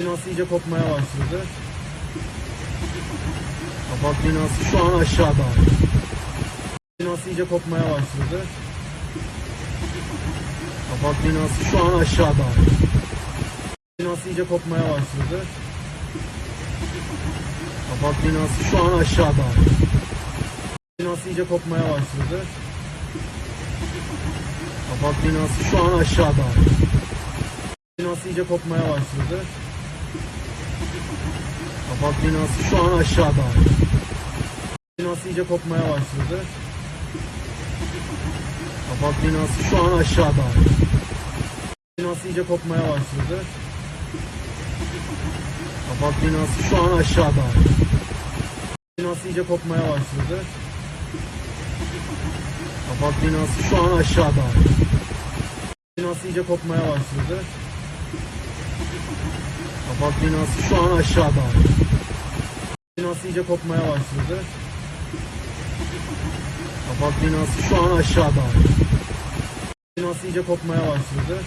binası iyice kopmaya başladı. Abant binası şu an aşağıda. Binası iyice kopmaya başladı. Abant binası şu an aşağıda. Binası iyice kopmaya başladı. Abant binası şu an aşağıda. Binası iyice kopmaya başladı. Abant binası şu an aşağıda. Binası iyice kopmaya başladı. Abant binası şu an aşağıda. Binası iyice kopmaya başladı. Abant binası şu an aşağıda. Binası iyice kopmaya başladı. Abant binası şu an aşağıda. Binası iyice kopmaya başladı. Abant binası şu an aşağıda. Binası iyice kopmaya başladı. Abant binası şu an aşağıda. Binası iyice kopmaya başladı. Abant binası şu an aşağıda. Binası iyice kopmaya başladı.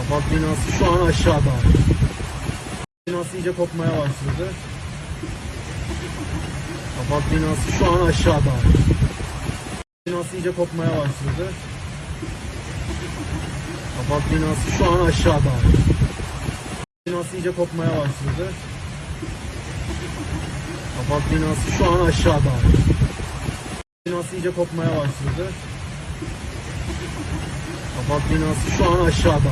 Abant binası şu an aşağıda. Binası iyice kopmaya başladı. Abant binası şu an aşağıda. Binası iyice kopmaya başladı. Abant binası şu an aşağıda. Binası iyice kopmaya başladı. Abant binası şu an aşağıda. Binası iyice kopmaya başladı. Abant binası şu an aşağıda.